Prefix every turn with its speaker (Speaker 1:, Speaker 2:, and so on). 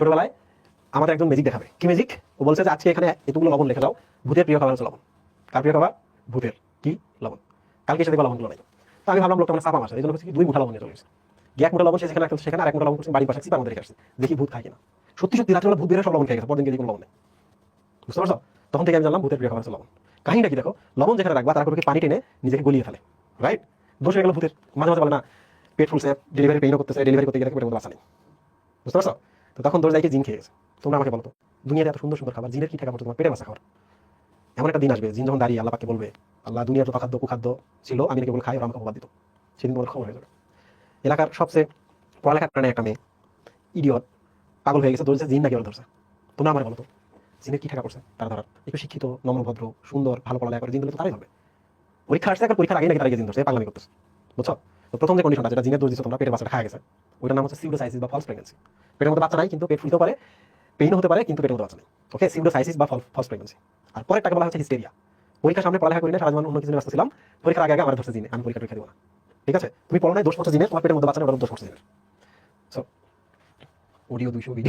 Speaker 1: ছোটবেলায় আমাদের একজন ম্যাজিক দেখাবে। কি ম্যাজিক ও বলছে যে আজকে এখানে এতগুলো লবণ লেখা যাও ভূতের প্রিয় খাবার হচ্ছে লবণ। কার প্রিয় খাবার? ভূতের। কি? লবণ। কালকে দেখব লবণগুলো নাই। তো আমি ভাবলাম লোকটা মানে চাপা মাসে এই জন্য দুই মুঠা লবণ নিয়ে চলে গেছে। এক মুঠা লবণ সেখানে রাখতে সেখানে আর এক মুঠা লবণ বাড়ির পাশে মধ্যে রেখে আসছে। দেখি ভূত খায় কিনা। সত্যি সত্যি রাত্রে ভূত বেরো সব লবণ খেয়ে গেছে। পরদিন কোনো লবণ নেই। বুঝতে পারছ? তখন থেকে আমি জানলাম ভূতের প্রিয় খাবার হচ্ছে লবণ। কাহিনীটা কি দেখো? লবণ যেখানে রাখবা তারা করে পানি টেনে নিজেকে গলিয়ে ফেলে। রাইট দোষ হয়ে গেল ভূতের। মাঝে মাঝে বলে না, পেট ফুলছে ডেলিভারি পেইনও করতেছে ডেলিভারি করতে গেলে পেটের মধ্যে বাঁচা নেই। বুঝতে পারছ? তো তখন দোষ যাইকে জিন খেয়ে গেছে। তোমরা আমাকে বলো তো, দুনিয়াতে এত সুন্দর সুন্দর খাবার, জিনের কি ঠেকা পড়তো তোমার পেটে বাঁচা খাবার এমন একটা দিন আসবে, জিন যখন দাঁড়িয়ে আল্লাহ পাকে বলবে, আল্লাহ, দুনিয়ার যত খাদ্য কুখাদ্য ছিল, আমি নাকি বলে খাই, ওরা আমাকে অপবাদ দিত। সেদিন তোমার খবর হয়ে যাবে। এলাকার সবচেয়ে পড়ালেখার প্রাণে একটা মেয়ে ইডিয়ট পাগল হয়ে গেছে ধরেছে জিন নাকি ওরা ধরছে। তোমরা আমার বলো তো, জিনের কি ঠেকা করছে তারা ধরার। একটু শিক্ষিত নম্রভদ্র সুন্দর, ভালো পড়ালেখা করে জিন দিলে তো তারাই ধরবে। পরীক্ষা আসছে, এখন পরীক্ষার আগে নাকি তারা জিন ধরছে। পাগলামি করতেছে। বুঝছ? তো প্রথম যে কন্ডিশনটা যেটা জিনের দোষ দিচ্ছ তোমরা পেটের বাচ্চাটা খাওয়া গেছে। ওইটার নাম হচ্ছে সিউডোসাইসিস বা ফলস প্রেগনেন্সি পেটের মধ্যে বাচ্চা নাই, কিন্তু পেট ফুলতেও পারে পেইন হতে পারে, কিন্তু পেটের মধ্যে বাচ্চা নেই। ওকে সিউডোসাইসিস বা ফলস প্রেগনেন্সি আর পরেরটাকে বলা হচ্ছে হিস্টেরিয়া পরীক্ষার সামনে পড়ালেখা করি না সারা জীবন অন্য কিছু ব্যস্ত ছিলাম। পরীক্ষার আগে আগে আমার ধরছে জিনে, আমি পরীক্ষা পরীক্ষা দিব না। ঠিক আছে? তুমি পড়ো নাই, দোষ করছ জিনে, তোমার পেটের মধ্যে বাচ্চা নেই, ওটা দোষ করছে জিনে সো অডিও দুইশো ভিডিও